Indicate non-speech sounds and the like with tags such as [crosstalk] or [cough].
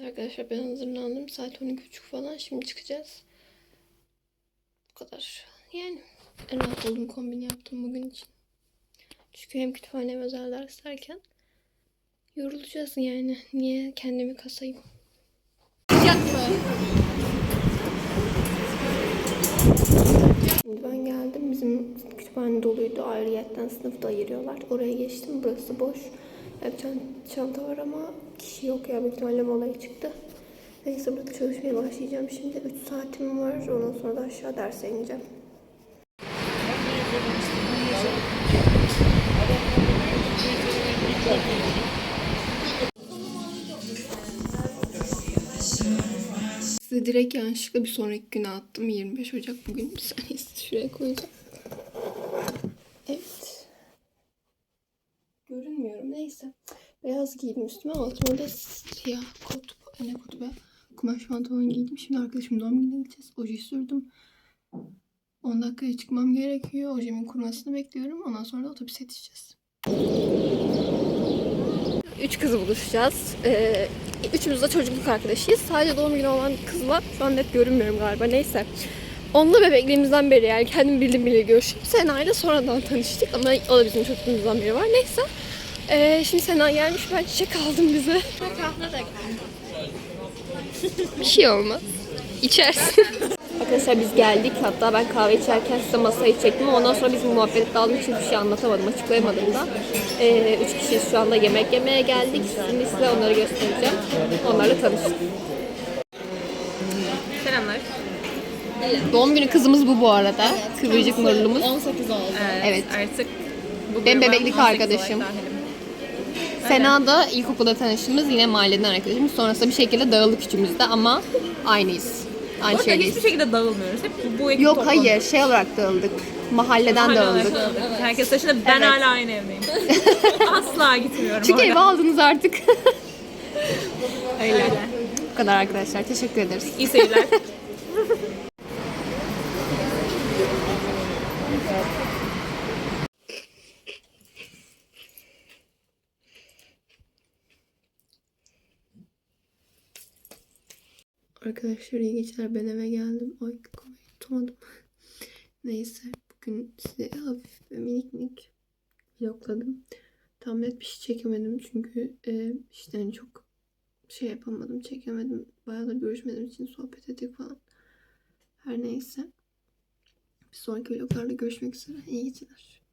Evet arkadaşlar ben hazırlandım. Saat 12.30 falan. Şimdi çıkacağız. Bu kadar. Yani en rahat olduğum kombini yaptım bugün için. Çünkü hem kütüphane hem özel ders yorulacağız yani. Niye kendimi kasayım? Şimdi ben geldim. Bizim kütüphane doluydu. Ayrıyetten sınıfta ayırıyorlar. Oraya geçtim. Burası boş. Bir çanta var ama kişi yok ya. Büyük ihtimalle molaya çıktı. Neyse burada çalışmaya başlayacağım şimdi. 3 saatim var. Ondan sonra da aşağı derse ineceğim. Size direkt yanlışlıkla bir sonraki güne attım. 25 Ocak bugün. Bir saniye şuraya koyacağım. Evet. Görünmüyorum. Neyse. Beyaz giydim üstüme. Altıma da siyah kot. Ne kotu be? Kumaş pantolon giydim. Şimdi arkadaşım doğum gününe gideceğiz. Ojeyi sürdüm. 10 dakikaya çıkmam gerekiyor. Ojemin kurumasını bekliyorum. Ondan sonra da otobüse yetişeceğiz. Üç kızı buluşacağız. Ee, üçümüz de çocukluk arkadaşıyız. Sadece doğum günü olan kızla şu an net görünmüyorum galiba. Neyse. Onunla bebekliğimizden beri yani kendim bildim bile görüşüp Sena ile sonradan tanıştık ama o da bizim çocukluğumuzdan beri var. Neyse. Ee, şimdi Sena gelmiş ben çiçek aldım bize. [laughs] Bir şey olmaz. İçersin. [laughs] Arkadaşlar biz geldik. Hatta ben kahve içerken size masayı çektim. Ondan sonra bizim muhabbet daldığım için bir şey anlatamadım, açıklayamadım da. Ee, üç kişiyiz şu anda yemek yemeye geldik. Şimdi size onları göstereceğim. Onlarla tanıştık. Selamlar. Doğum günü kızımız bu bu arada. Kıvırcık marulumuz. 18 oldu. Evet. Artık bu Benim bebeklik 18 arkadaşım. Sena da ilkokulda tanıştığımız yine mahalleden arkadaşımız. Sonrasında bir şekilde dağıldık üçümüz de ama aynıyız. Aynı Bu şeydeyiz. hiçbir şekilde dağılmıyoruz. Hep bu ekip Yok toplanıyor. hayır şey olarak dağıldık. Mahalleden Hala dağıldık. dağıldık. Herkes taşında ben Evet. hala aynı evdeyim. [laughs] Asla gitmiyorum Çünkü oraya. evi aldınız artık. Öyle. Bu kadar arkadaşlar. Teşekkür ederiz. İyi seyirler. [laughs] Arkadaşlar iyi geceler. Ben eve geldim. Ay kamerayı tutamadım. [laughs] Neyse. Bugün size hafif ve minik minik vlogladım. Tam net bir şey çekemedim. Çünkü e, işte hani çok şey yapamadım. Çekemedim. Bayağı da görüşmediğim için sohbet ettik falan. Her neyse. Bir sonraki vloglarda görüşmek üzere. İyi geceler.